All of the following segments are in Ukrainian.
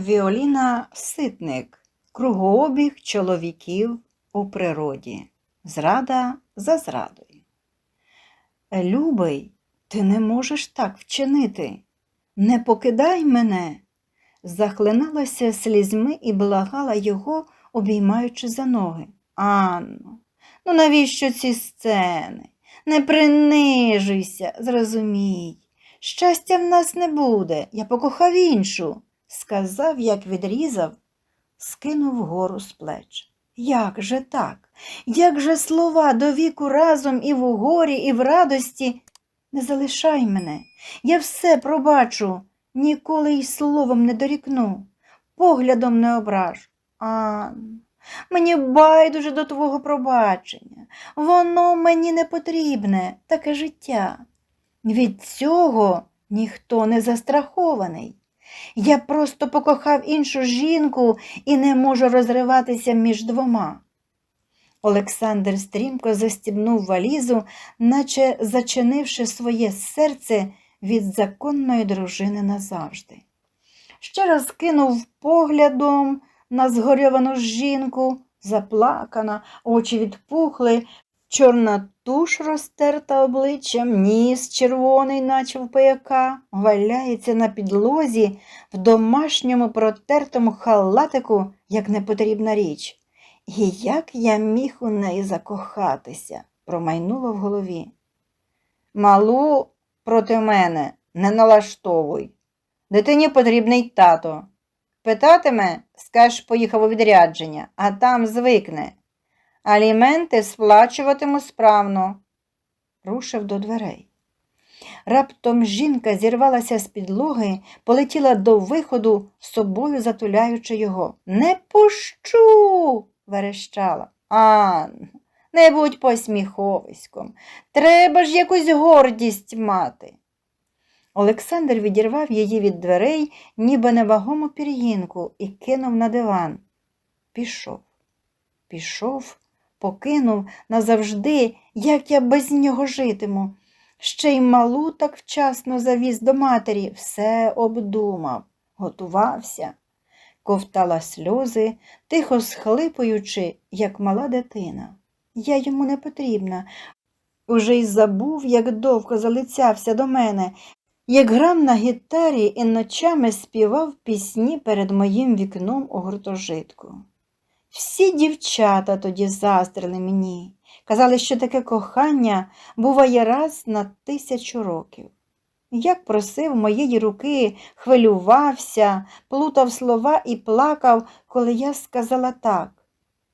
Віоліна Ситник. Кругообіг чоловіків у природі. Зрада за зрадою. Любий, ти не можеш так вчинити. Не покидай мене. Захлиналася слізьми і благала його, обіймаючи за ноги. Анно, ну навіщо ці сцени? Не принижуйся, зрозумій. Щастя в нас не буде, я покохав іншу, сказав, як відрізав, скинув гору з плеч. Як же так? Як же слова до віку разом і в угорі, і в радості? Не залишай мене, я все пробачу, ніколи й словом не дорікну, поглядом не ображу. Анно, мені байдуже до твого пробачення, воно мені не потрібне, таке життя. Від цього ніхто не застрахований. Я просто покохав іншу жінку і не можу розриватися між двома. Олександр стрімко застібнув валізу, наче зачинивши своє серце від законної дружини назавжди. Ще раз кинув поглядом на згорьовану жінку, заплакана, очі відпухли, чорна туш розтерта обличчям, ніс червоний, наче в пияка, валяється на підлозі в домашньому протертому халатику, як непотрібна річ. І як я міг у неї закохатися, промайнуло в голові. Малу проти мене не налаштовуй. Дитині потрібний тато. Питатиме, скажеш, поїхав у відрядження, а там звикне. Аліменти сплачуватиму справно. Рушив до дверей. Раптом жінка зірвалася з підлоги, полетіла до виходу, собою затуляючи його. Не пущу. верещала. Ан, не будь посміховиськом. Треба ж якусь гордість мати. Олександр відірвав її від дверей, ніби невагому пір'їнку, і кинув на диван. Пішов, пішов, покинув назавжди, як я без нього житиму. Ще й малу так вчасно завіз до матері, все обдумав, готувався, ковтала сльози, тихо схлипуючи, як мала дитина. Я йому не потрібна. Уже й забув, як довго залицявся до мене, як грав на гітарі і ночами співав пісні перед моїм вікном у гуртожитку. Всі дівчата тоді заздрили мені, казали, що таке кохання буває раз на тисячу років. Як просив моєї руки, хвилювався, плутав слова і плакав, коли я сказала так.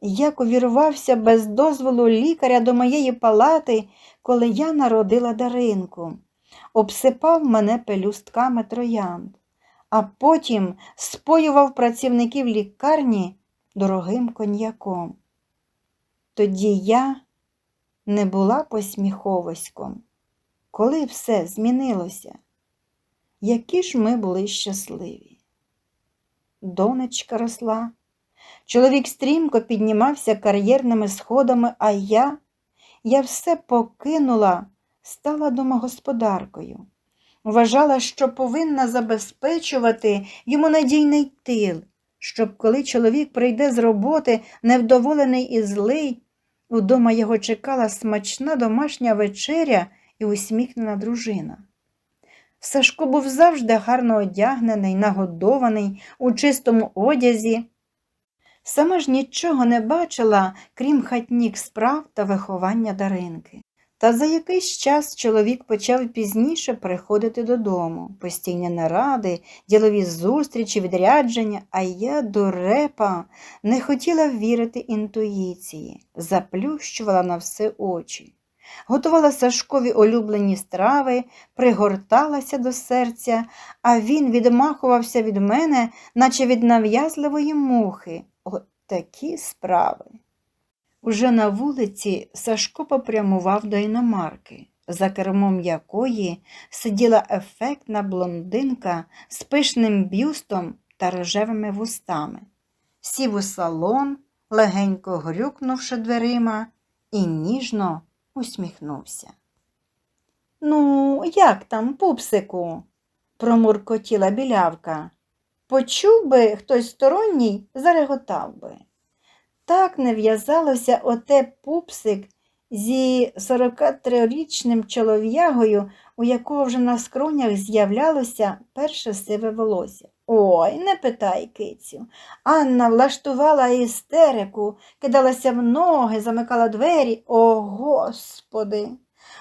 Як увірвався без дозволу лікаря до моєї палати, коли я народила Даринку, обсипав мене пелюстками троянд, а потім споював працівників лікарні дорогим коньяком. Тоді я не була посміховиськом, коли все змінилося. Які ж ми були щасливі. Донечка росла, чоловік стрімко піднімався кар'єрними сходами, а я, я все покинула, стала домогосподаркою. Вважала, що повинна забезпечувати йому надійний тил, щоб коли чоловік прийде з роботи, невдоволений і злий, удома його чекала смачна домашня вечеря і усміхнена дружина. Сашко був завжди гарно одягнений, нагодований, у чистому одязі. Сама ж нічого не бачила, крім хатніх справ та виховання Даринки. Та за якийсь час чоловік почав пізніше приходити додому, постійні наради, ділові зустрічі, відрядження, а я, дурепа, не хотіла вірити інтуїції, заплющувала на все очі. Готувала Сашкові улюблені страви, пригорталася до серця, а він відмахувався від мене, наче від нав'язливої мухи. От такі справи. Уже на вулиці Сашко попрямував до іномарки, за кермом якої сиділа ефектна блондинка з пишним бюстом та рожевими вустами. Сів у салон, легенько грюкнувши дверима, і ніжно усміхнувся. Ну, як там, пупсику? промуркотіла білявка. Почув би хтось сторонній, зареготав би. Так не в'язалося оте пупсик зі 43-річним чолов'ягою, у якого вже на скронях з'являлося перше сиве волосся. Ой, не питай, кицю. Анна влаштувала істерику, кидалася в ноги, замикала двері. О, Господи!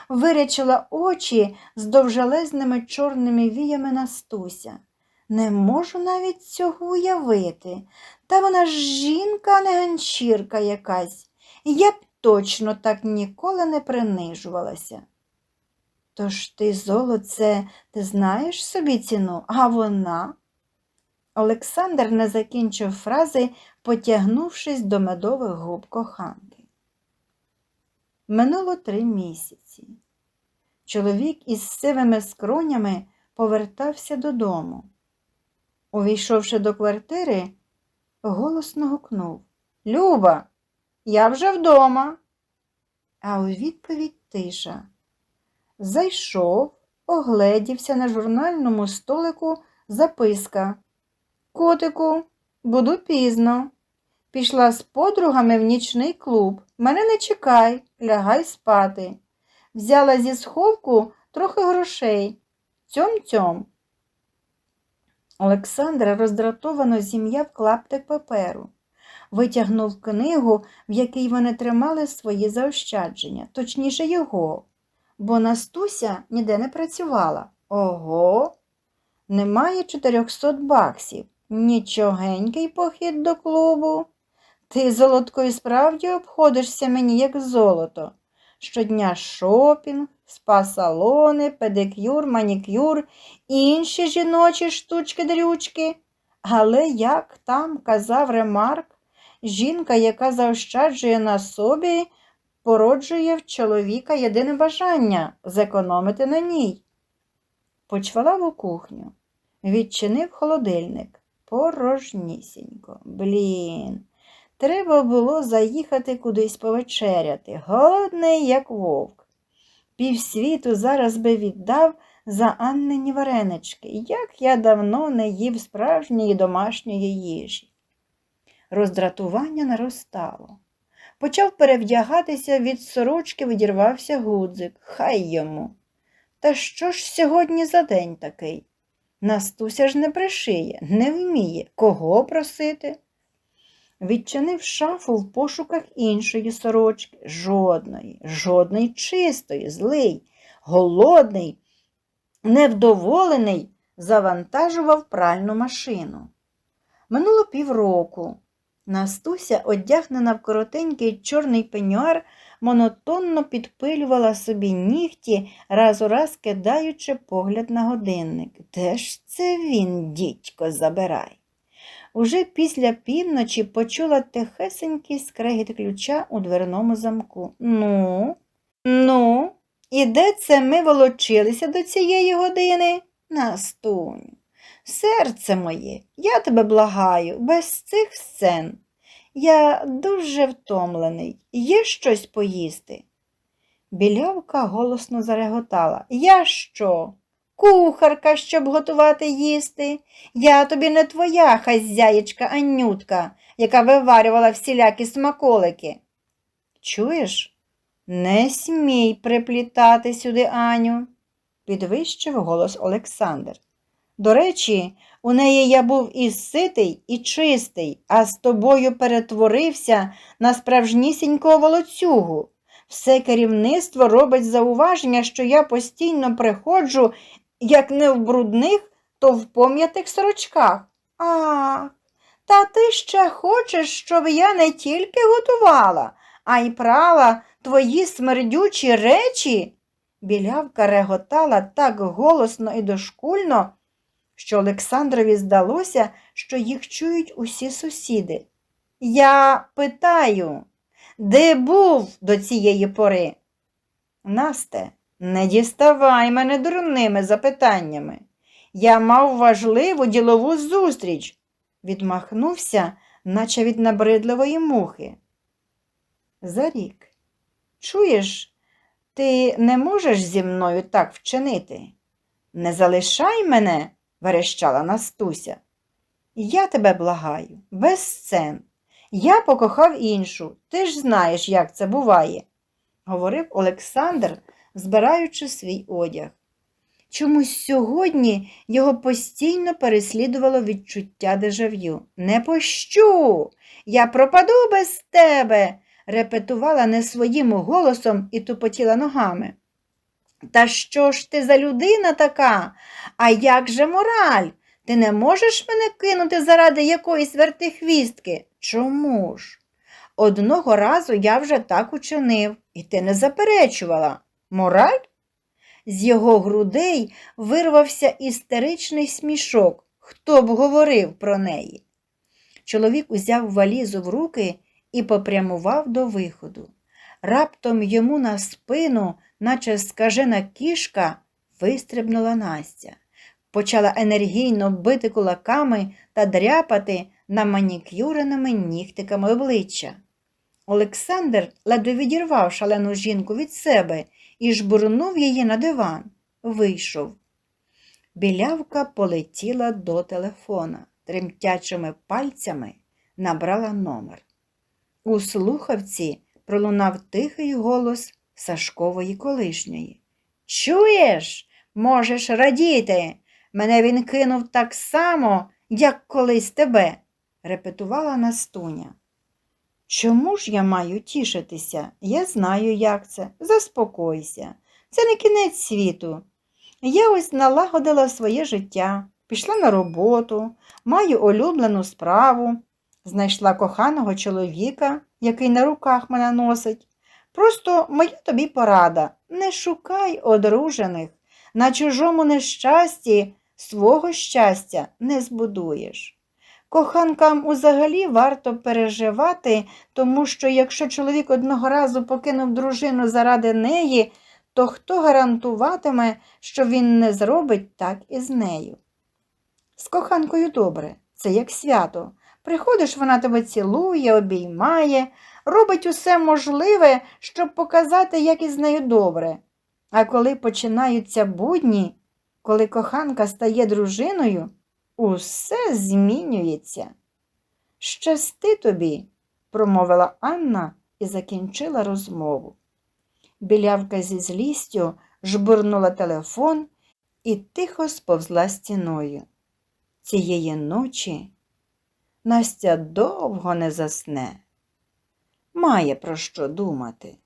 Вирячила очі з довжелезними чорними віями Настуся. Не можу навіть цього уявити. Та вона ж жінка, а не ганчірка якась. Я б точно так ніколи не принижувалася. Тож ти, золоце, ти знаєш собі ціну, а вона? Олександр не закінчив фрази, потягнувшись до медових губ коханки. Минуло три місяці. Чоловік із сивими скронями повертався додому. Увійшовши до квартири, голосно гукнув Люба, я вже вдома. А у відповідь тиша. Зайшов, огледівся на журнальному столику записка. Котику, буду пізно. Пішла з подругами в нічний клуб. Мене не чекай, лягай спати. Взяла зі сховку трохи грошей. Цьом-цьом. Олександр роздратовано зім'яв клаптик паперу, витягнув книгу, в якій вони тримали свої заощадження, точніше його, бо Настуся ніде не працювала. Ого, немає 400 баксів, нічогенький похід до клубу. Ти, золотко, і справді обходишся мені, як золото. Щодня шопінг, спа-салони, педикюр, манікюр, інші жіночі штучки-дрючки. Але, як там казав Ремарк, жінка, яка заощаджує на собі, породжує в чоловіка єдине бажання зекономити на ній. Почвалав у кухню, відчинив холодильник. Порожнісінько. Блін. Треба було заїхати кудись повечеряти, голодний, як вовк. Півсвіту зараз би віддав за Аннині варенички, як я давно не їв справжньої домашньої їжі. Роздратування наростало. Почав перевдягатися від сорочки, відірвався гудзик. Хай йому. Та що ж сьогодні за день такий? Настуся ж не пришиє, не вміє, кого просити. Відчинив шафу в пошуках іншої сорочки. Жодної, жодної чистої, злий, голодний, невдоволений, завантажував пральну машину. Минуло півроку. Настуся, одягнена в коротенький чорний пеньюар, монотонно підпилювала собі нігті, раз у раз кидаючи погляд на годинник. Де ж це він, дідько, забирай? Уже після півночі почула тихесенький скрегіт ключа у дверному замку. Ну, ну, і де це ми волочилися до цієї години? Настуню, серце моє, я тебе благаю, без цих сцен. Я дуже втомлений. Є щось поїсти? Білявка голосно зареготала. Я що? Кухарка, щоб готувати їсти. Я тобі не твоя хазяєчка Анютка, яка виварювала всілякі смаколики. Чуєш? Не смій приплітати сюди Аню, підвищив голос Олександр. До речі, у неї я був і ситий, і чистий, а з тобою перетворився на справжнісінького волоцюгу. Все керівництво робить зауваження, що я постійно приходжу, як не в брудних, то в пом'ятих сорочках. Ах, та ти ще хочеш, щоб я не тільки готувала, а й прала твої смердючі речі? Білявка реготала так голосно і дошкульно, що Олександрові здалося, що їх чують усі сусіди. Я питаю, де був до цієї пори? Насте, не діставай мене дурними запитаннями. Я мав важливу ділову зустріч, відмахнувся, наче від набридливої мухи. За рік. Чуєш, ти не можеш зі мною так вчинити? Не залишай мене, верещала Настуся. Я тебе благаю, без сцен. Я покохав іншу, ти ж знаєш, як це буває, говорив Олександр, збираючи свій одяг. Чомусь сьогодні його постійно переслідувало відчуття дежав'ю. Не пощу, я пропаду без тебе, репетувала не своїм голосом і тупотіла ногами. Та що ж ти за людина така? А як же мораль? Ти не можеш мене кинути заради якоїсь вертихвістки? Чому ж? Одного разу я вже так учинив, і ти не заперечувала. Мораль? З його грудей вирвався істеричний смішок. Хто б говорив про неї? Чоловік узяв валізу в руки і попрямував до виходу. Раптом йому на спину, наче скажена кішка, вистрибнула Настя. Почала енергійно бити кулаками та дряпати на манікюреними нігтиками обличчя. Олександр ледве відірвав шалену жінку від себе і жбурнув її на диван. Вийшов. Білявка полетіла до телефона, тремтячими пальцями набрала номер. У слухавці пролунав тихий голос Сашкової колишньої. Чуєш, можеш радіти. Мене він кинув так само, як колись тебе, репетувала Настуня. Чому ж я маю тішитися? Я знаю, як це. Заспокойся. Це не кінець світу. Я ось налагодила своє життя, пішла на роботу, маю улюблену справу, знайшла коханого чоловіка, який на руках мене носить. Просто моя тобі порада не шукай одружених, на чужому нещасті свого щастя не збудуєш. Коханкам взагалі варто переживати, тому що якщо чоловік одного разу покинув дружину заради неї, то хто гарантуватиме, що він не зробить так і з нею? З коханкою добре, це як свято. Приходиш, вона тебе цілує, обіймає, робить усе можливе, щоб показати, як із нею добре. А коли починаються будні, коли коханка стає дружиною, усе змінюється. Щасти тобі, промовила Анна і закінчила розмову. Білявка зі злістю жбурнула телефон і тихо сповзла стіною. Цієї ночі Настя довго не засне. Має про що думати.